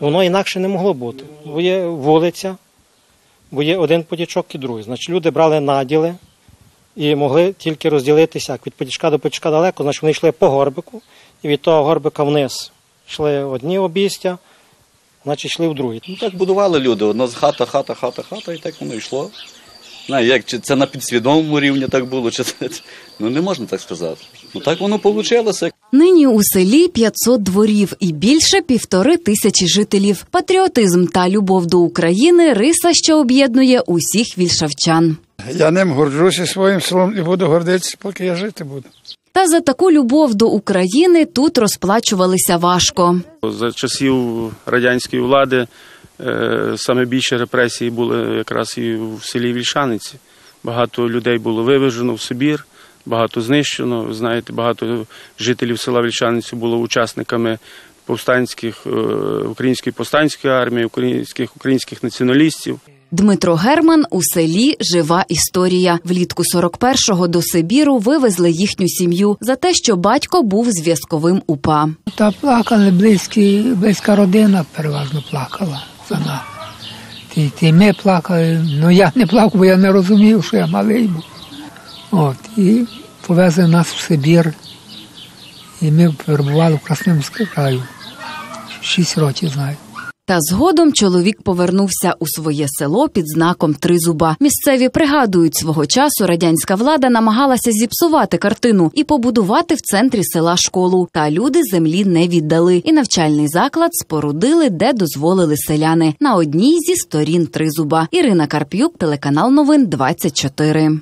Воно інакше не могло бути. Бо є вулиця, бо є один потічок і другий. Значить, люди брали наділи і могли тільки розділитися як від потічка до потічка далеко, значить вони йшли по горбику, і від того горбика вниз йшли одні обійстя, значить йшли в другий. Ну так будували люди. Одна з хата, хата, хата, хата, і так воно йшло. Знаю, як чи це на підсвідомому рівні так було, чи це ну не можна так сказати. Ну так воно вийшло. Нині у селі 500 дворів і більше півтори тисячі жителів. Патріотизм та любов до України риса, що об'єднує усіх вільшавчан. Я ним горджуся своїм селом і буду гордитися, поки я жити буду. Та за таку любов до України тут розплачувалися важко. За часів радянської влади е, саме більше репресії були якраз і в селі Вільшаниці. Багато людей було вивезено в Сибір, багато знищено. Ви Знаєте, багато жителів села Вільшаниці було учасниками повстанських е, української повстанської армії, українських українських націоналістів. Дмитро Герман у селі жива історія. Влітку 41-го до Сибіру вивезли їхню сім'ю за те, що батько був зв'язковим УПА. Та плакали близькі, близька родина переважно плакала за. Ті, ті ми плакали, ну я не плакав, бо я не розумів, що я малий був. От, і повезли нас в Сибір. І ми перебували в Красномському краю. Шість років знаю. Та згодом чоловік повернувся у своє село під знаком Тризуба. Місцеві пригадують, свого часу радянська влада намагалася зіпсувати картину і побудувати в центрі села школу. Та люди землі не віддали, і навчальний заклад спорудили, де дозволили селяни на одній зі сторін Тризуба. Ірина Карп'юк, телеканал Новин 24.